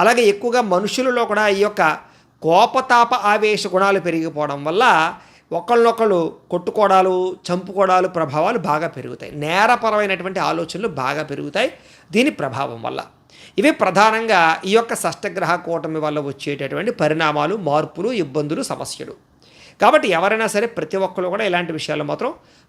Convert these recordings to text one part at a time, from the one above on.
అలాగే ఎక్కువగా మనుషులలో కూడా ఈ యొక్క కోపతాప ఆవేశ గుణాలు పెరిగిపోవడం వల్ల ఒకళ్ళొకళ్ళు కొట్టుకోవడాలు చంపుకోవడాలు ప్రభావాలు బాగా పెరుగుతాయి. నేరపరమైనటువంటి ఆలోచనలు బాగా పెరుగుతాయి దీని ప్రభావం వల్ల. ఇవి ప్రధానంగా ఈ యొక్క షష్టగ్రహ కూటమి వల్ల వచ్చేటటువంటి పరిణామాలు మార్పులు ఇబ్బందులు సమస్యలు. కాబట్టి ఎవరైనా సరే ప్రతి ఒక్కరు కూడా ఇలాంటి విషయాలు మాత్రం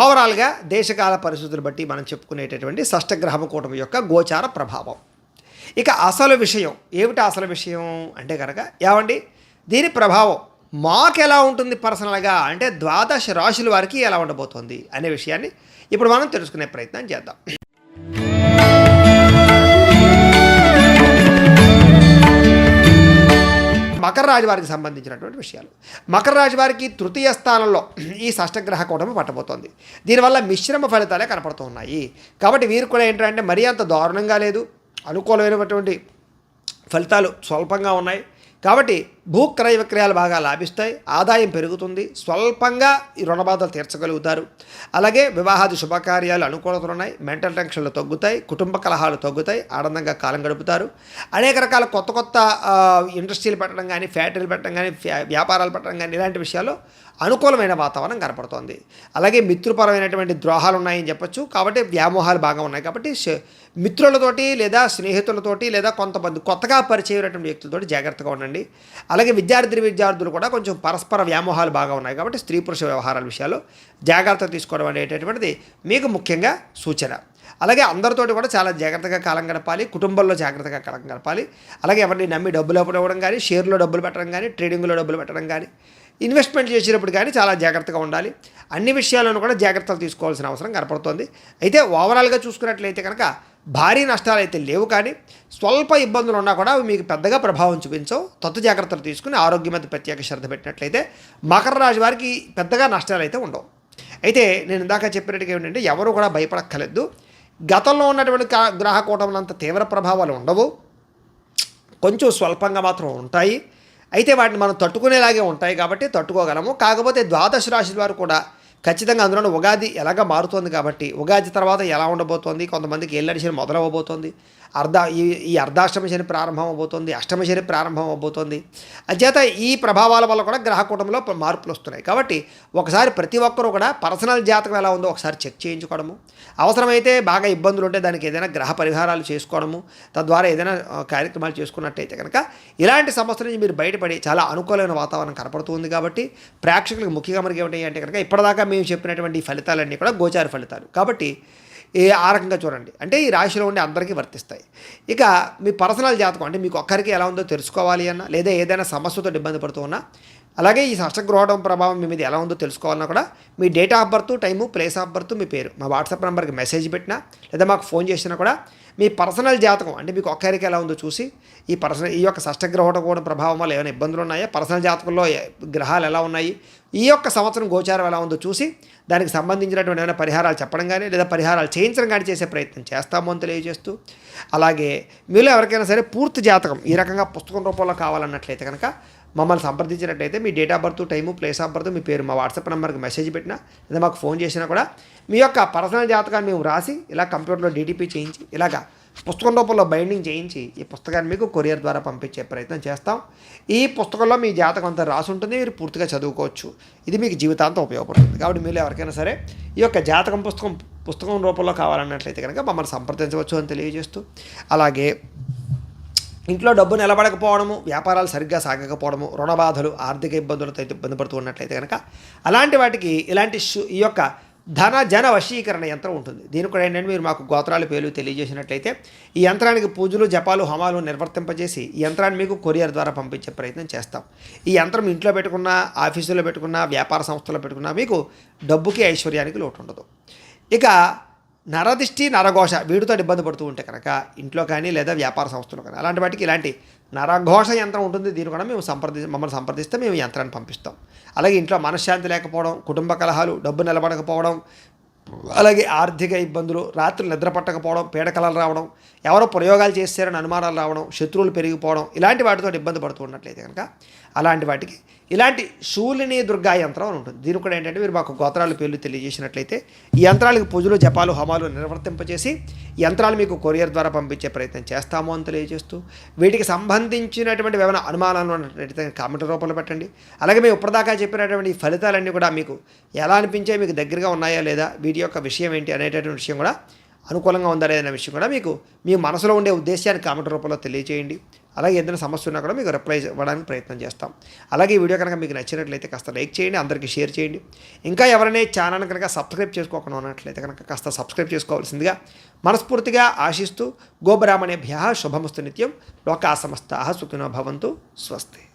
ఓవరాల్గా దేశకాల పరిస్థితులు బట్టి మనం చెప్పుకునేటటువంటి షష్టగ్రహం కూటమి యొక్క గోచార ప్రభావం. ఇక అసలు విషయం ఏమిటి అసలు విషయం అంటే కనుక ఏమండి? దీని ప్రభావం మాకు ఎలా ఉంటుంది పర్సనల్గా అంటే ద్వాదశ రాశుల వారికి ఎలా ఉండబోతోంది అనే విషయాన్ని ఇప్పుడు మనం తెలుసుకునే ప్రయత్నం చేద్దాం. మకర రాశి వారికి సంబంధించినటువంటి విషయాలు. మకర రాశి వారికి తృతీయ స్థానంలో ఈ షష్టగ్రహ కూటమి పట్టబోతోంది. దీనివల్ల మిశ్రమ ఫలితాలే కనపడుతూ ఉన్నాయి. కాబట్టి వీరు కూడా ఏంటంటే మరీ అంత దారుణంగా లేదు. అనుకూలమైనటువంటి ఫలితాలు స్వల్పంగా ఉన్నాయి. కాబట్టి భూ క్రయ విక్రయాలు బాగా లాభిస్తాయి ఆదాయం పెరుగుతుంది స్వల్పంగా ఈ రుణ బాధలు తీర్చగలుగుతారు. అలాగే వివాహాది శుభకార్యాలు అనుకూలతలు ఉన్నాయి మెంటల్ టెన్షన్లు తగ్గుతాయి కుటుంబ కలహాలు తగ్గుతాయి ఆనందంగా కాలం గడుపుతారు. అనేక రకాల కొత్త కొత్త ఇండస్ట్రీలు పెట్టడం కానీ ఫ్యాక్టరీలు పెట్టడం కానీ ఫ్యా- వ్యాపారాలు పెట్టడం కానీ ఇలాంటి విషయాల్లో అనుకూలమైన వాతావరణం కనపడుతోంది. అలాగే మిత్రుపరమైనటువంటి ద్రోహాలు ఉన్నాయని చెప్పొచ్చు. కాబట్టి వ్యామోహాలు బాగా ఉన్నాయి. కాబట్టి మిత్రులతోటి లేదా స్నేహితులతోటి లేదా కొంతమంది కొత్తగా పరిచయమైనటువంటి వ్యక్తులతోటి జాగ్రత్తగా ఉండండి. అలాగే విద్యార్థి విద్యార్థులు కూడా కొంచెం పరస్పర వ్యామోహాలు బాగా ఉన్నాయి కాబట్టి స్త్రీ పురుష వ్యవహారాల విషయాల్లో జాగ్రత్త తీసుకోవడం అనేటటువంటిది మీకు ముఖ్యంగా సూచన. అలాగే అందరితోటి కూడా చాలా జాగ్రత్తగా కాలం గడపాలి కుటుంబంలో జాగ్రత్తగా కాలం గడపాలి. అలాగే ఎవరిని నమ్మి డబ్బులు అప్పుడు ఇవ్వడం కానీ షేర్లో డబ్బులు పెట్టడం కానీ ట్రేడింగ్లో డబ్బులు పెట్టడం కానీ ఇన్వెస్ట్మెంట్ చేసేటప్పుడు కానీ చాలా జాగ్రత్తగా ఉండాలి. అన్ని విషయాలను కూడా జాగ్రత్తలు తీసుకోవాల్సిన అవసరం కనపడుతోంది. అయితే ఓవరాల్గా చూసుకున్నట్లయితే కనుక భారీ నష్టాలు అయితే లేవు కానీ స్వల్ప ఇబ్బందులు ఉన్నా కూడా అవి మీకు పెద్దగా ప్రభావం చూపించవు. తొత్త జాగ్రత్తలు తీసుకుని ఆరోగ్యం మీద ప్రత్యేక శ్రద్ధ పెట్టినట్లయితే మకర రాశి వారికి పెద్దగా నష్టాలు అయితే ఉండవు. అయితే నేను ఇందాక చెప్పినట్టుగా ఏంటంటే ఎవరు కూడా భయపడక్కర్లేదు. గతంలో ఉన్నటువంటి కా- గ్రహ కూటములంత తీవ్ర ప్రభావాలు ఉండవు. కొంచెం స్వల్పంగా మాత్రం ఉంటాయి. అయితే వాటిని మనం తట్టుకునేలాగే ఉంటాయి కాబట్టి తట్టుకోగలము. కాకపోతే ద్వాదశ రాశి వారు కూడా ఖచ్చితంగా అందులో ఉగాది ఎలాగ మారుతోంది కాబట్టి ఉగాది తర్వాత ఎలా ఉండబోతోంది కొంతమందికి ఏళ్ళడి శని మొదలవ్వబోతోంది అర్ధ ఈ ఈ అర్ధాష్టమ శని ప్రారంభం అవబోతోంది అష్టమ శని ప్రారంభం అవబోతోంది అంచేత ఈ ప్రభావాల వల్ల కూడా గ్రహ కూటంలో మార్పులు వస్తున్నాయి. కాబట్టి ఒకసారి ప్రతి ఒక్కరూ కూడా పర్సనల్ జాతకం ఎలా ఉందో ఒకసారి చెక్ చేయించుకోవడము. అవసరమైతే బాగా ఇబ్బందులు ఉంటే దానికి ఏదైనా గ్రహ పరిహారాలు చేసుకోవడము తద్వారా ఏదైనా కార్యక్రమాలు చేసుకున్నట్టయితే కనుక ఇలాంటి సమస్య నుంచి మీరు బయటపడి చాలా అనుకూలమైన వాతావరణం కనపడుతుంది కాబట్టి ప్రేక్షకులకు ముఖ్యంగా మనకి ఏమిటి అంటే కనుక ఇప్పటిదాకా మేము చెప్పినటువంటి ఫలితాలన్నీ కూడా గోచార ఫలితాలు. కాబట్టి ఏ ఆ రకంగా చూడండి. అంటే ఈ రాశిలో ఉండే అందరికీ వర్తిస్తాయి. ఇక మీ పర్సనల్ జాతకం అంటే మీకు ఒక్కరికి ఎలా ఉందో తెలుసుకోవాలి అన్నా లేదా ఏదైనా సమస్యతో ఇబ్బంది పడుతూ ఉన్నా అలాగే ఈ షష్టగ్రహణం ప్రభావం మీ మీద ఎలా ఉందో తెలుసుకోవాలన్నా కూడా మీ date of birth time place of birth మీ పేరు. మా వాట్సాప్ నెంబర్కి మెసేజ్ పెట్టినా లేదా మాకు ఫోన్ చేసినా కూడా మీ పర్సనల్ జాతకం అంటే మీకు ఒక్కరికి ఎలా ఉందో చూసి ఈ పర్సనల్ ఈ యొక్క షష్టగ్రహణ కూడా ప్రభావం వల్ల ఏమైనా ఇబ్బందులు ఉన్నాయా? పర్సనల్ జాతకంలో గ్రహాలు ఎలా ఉన్నాయి? ఈ యొక్క సంవత్సరం గోచారం ఎలా ఉందో చూసి దానికి సంబంధించినటువంటి ఏమైనా పరిహారాలు చెప్పడం కానీ లేదా పరిహారాలు చేయించడం కానీ చేసే ప్రయత్నం చేస్తాము అని తెలియజేస్తూ అలాగే మీలో ఎవరికైనా సరే పూర్తి జాతకం ఈ రకంగా పుస్తకం రూపంలో కావాలన్నట్లయితే కనుక మమ్మల్ని సంప్రదించినట్టయితే మీ date of birth time place of birth మీ పేరు మా వాట్సాప్ నెంబర్కి మెసేజ్ పెట్టినా లేదా మాకు ఫోన్ చేసినా కూడా మీ యొక్క పర్సనల్ జాతకాన్ని మేము రాసి ఇలా కంప్యూటర్లో డీటీపీ చేయించి ఇలాగా పుస్తకం రూపంలో బైండింగ్ చేయించి ఈ పుస్తకాన్ని మీకు కొరియర్ ద్వారా పంపించే ప్రయత్నం చేస్తాం. ఈ పుస్తకంలో మీ జాతకం అంతా రాసి ఉంటుంది మీరు పూర్తిగా చదువుకోవచ్చు. ఇది మీకు జీవితాంతం ఉపయోగపడుతుంది. కాబట్టి మీరు ఎవరికైనా సరే ఈ యొక్క జాతకం పుస్తకం పుస్తకం రూపంలో కావాలన్నట్లయితే కనుక మమ్మల్ని సంప్రదించవచ్చు అని తెలియజేస్తూ అలాగే ఇంట్లో డబ్బు నిలబడకపోవడము వ్యాపారాలు సరిగ్గా సాగకపోవడము రుణ బాధలు ఆర్థిక ఇబ్బందులతో అయితే ఇబ్బంది పడుతూ ఉన్నట్లయితే కనుక అలాంటి వాటికి ఇలాంటి షూ ఈ యొక్క ధన జన వశీకరణ యంత్రం ఉంటుంది. దీని కూడా ఏంటంటే మీరు మాకు గోత్రాలు పేర్లు తెలియజేసినట్లయితే ఈ యంత్రానికి పూజలు జపాలు హోమాలు నిర్వర్తింపజేసి ఈ యంత్రాన్ని మీకు కొరియర్ ద్వారా పంపించే ప్రయత్నం చేస్తాం. ఈ యంత్రం ఇంట్లో పెట్టుకున్నా ఆఫీసులో పెట్టుకున్నా వ్యాపార సంస్థలో పెట్టుకున్నా మీకు డబ్బుకి ఐశ్వర్యానికి లోటు ఉండదు ఇక నరదిష్టి నరఘోష వీటితో ఇబ్బంది పడుతూ ఉంటే కనుక ఇంట్లో కానీ లేదా వ్యాపార సంస్థలు కానీ అలాంటి వాటికి ఇలాంటి నరఘోష యంత్రం ఉంటుంది. దీని కూడా మేము సంప్రది మమ్మల్ని సంప్రదిస్తే మేము యంత్రాన్ని పంపిస్తాం. అలాగే ఇంట్లో మనశ్శాంతి లేకపోవడం కుటుంబ కలహాలు డబ్బు నిలబడకపోవడం అలాగే ఆర్థిక ఇబ్బందులు రాత్రి నిద్ర పట్టకపోవడం పీడకలలు రావడం ఎవరో ప్రయోగాలు చేస్తారని అనుమానాలు రావడం శత్రువులు పెరిగిపోవడం ఇలాంటి వాటితో ఇబ్బంది పడుతూ ఉన్నట్లయితే కనుక అలాంటి వాటికి ఇలాంటి శూలిని దుర్గా యంత్రం అని ఉంటుంది. దీని కూడా ఏంటంటే మీరు మాకు గోత్రాలు పేర్లు తెలియజేసినట్లయితే ఈ యంత్రాలకు పూజలు జపాలు హోమాలు నిర్వర్తింపచేసి యంత్రాలు మీకు కొరియర్ ద్వారా పంపించే ప్రయత్నం చేస్తాము అని తెలియజేస్తూ వీటికి సంబంధించినటువంటి ఏమైనా అనుమానాలు ఉన్నట్లయితే కామెంట్ రూపంలో పెట్టండి. అలాగే మేము ఇప్పటిదాకా చెప్పినటువంటి ఫలితాలన్నీ కూడా మీకు ఎలా అనిపించే మీకు దగ్గరగా ఉన్నాయా లేదా వీటి యొక్క విషయం ఏంటి అనేటటువంటి విషయం కూడా అనుకూలంగా ఉందా విషయం కూడా మీకు మీ మనసులో ఉండే ఉద్దేశాన్ని కామెంట్ రూపంలో తెలియజేయండి అలాగే ఏదైనా సమస్య ఉన్నా కూడా మీకు రిప్లై ఇవ్వడానికి ప్రయత్నం చేస్తాం. అలాగే ఈ వీడియో కనుక మీకు నచ్చినట్లయితే కాస్త లైక్ చేయండి అందరికీ షేర్ చేయండి. ఇంకా ఎవరైనా ఈ ఛానల్ కనుక సబ్స్క్రైబ్ చేసుకోకుండా ఉన్నట్లయితే కనుక కాస్త సబ్స్క్రైబ్ చేసుకోవాల్సిందిగా మనస్ఫూర్తిగా ఆశిస్తూ గోబ్రాహ్మణేభ్య శుభమస్తు నిత్యం. లోకా సమస్త సుఖినో భవంతు. స్వస్తి.